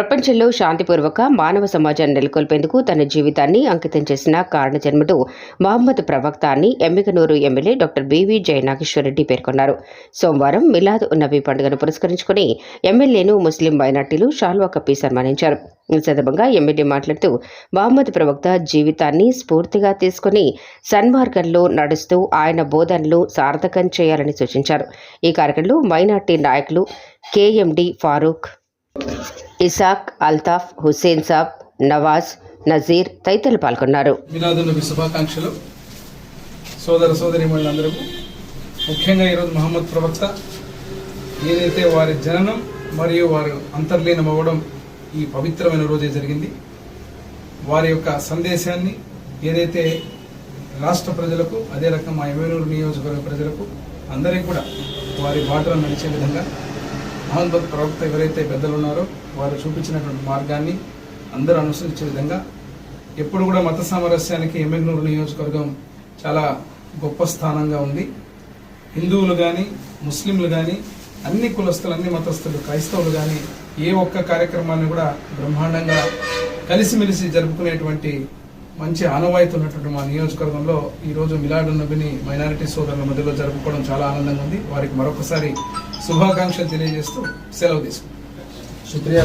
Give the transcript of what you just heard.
ప్రపంచంలో శాంతిపూర్వక మానవ సమాజాన్ని నెలకొల్పేందుకు తన జీవితాన్ని అంకితం చేసిన కారణజన్ముడు మహమ్మద్ ప్రవక్త అని Emmiganur MLA doctor BV Jayanageswara Reddy పేర్కొన్నారు. సోమవారం మిలాద్ నబీ పండుగను పురస్కరించుకుని ఎమ్మెల్యేను ముస్లిం మైనార్టీలు షాల్వా కప్పి సన్మానించారు. ఈ సందర్భంగా ఎమ్మెల్యే మాట్లాడుతూ మహమ్మద్ ప్రవక్త జీవితాన్ని స్ఫూర్తిగా తీసుకుని సన్మార్గంలో నడుస్తూ ఆయన బోధనలు సార్థకం చేయాలని సూచించారు. ఈ కార్యక్రమంలో మైనార్టీ నాయకులు కేఎండి ఫారూక్ ఇసాక్ అల్తాఫ్ హుస్సేన్ సాబ్ నవాజ్ నజీర్ తదితరులు పాల్గొన్నారు. శుభాకాంక్షలు. సోదర సోదరి అందరూ ముఖ్యంగా ఈరోజు మహమ్మద్ ప్రవక్త ఏదైతే వారి జననం మరియు వారు అంతర్లీనం అవ్వడం ఈ పవిత్రమైన రోజే జరిగింది వారి యొక్క సందేశాన్ని ఏదైతే రాష్ట్ర ప్రజలకు అదే రకం మా ఎమ్మెల్యేలు నియోజకవర్గ ప్రజలకు అందరికీ కూడా వారి బాటలో నడిచే విధంగా మహమ్మద్ ప్రవక్త ఎవరైతే పెద్దలు ఉన్నారో వారు చూపించినటువంటి మార్గాన్ని అందరూ అనుసరించే విధంగా ఎప్పుడు కూడా మత సామరస్యానికి ఎమ్మెగ్నూరు నియోజకవర్గం చాలా గొప్ప స్థానంగా ఉంది. హిందువులు కానీ ముస్లింలు కానీ అన్ని కులస్తులు అన్ని మతస్థులు క్రైస్తవులు కానీ ఏ ఒక్క కార్యక్రమాన్ని కూడా బ్రహ్మాండంగా కలిసిమెలిసి జరుపుకునేటువంటి మంచి ఆనవాయితీ ఉన్నటువంటి మా నియోజకవర్గంలో ఈ రోజు మిలాడు నబిని మైనారిటీ సోదరుల మధ్యలో జరుపుకోవడం చాలా ఆనందంగా ఉంది. వారికి మరొకసారి శుభాకాంక్షలు తెలియజేస్తూ సెలవు తీసుకుంటాం శుక్రియా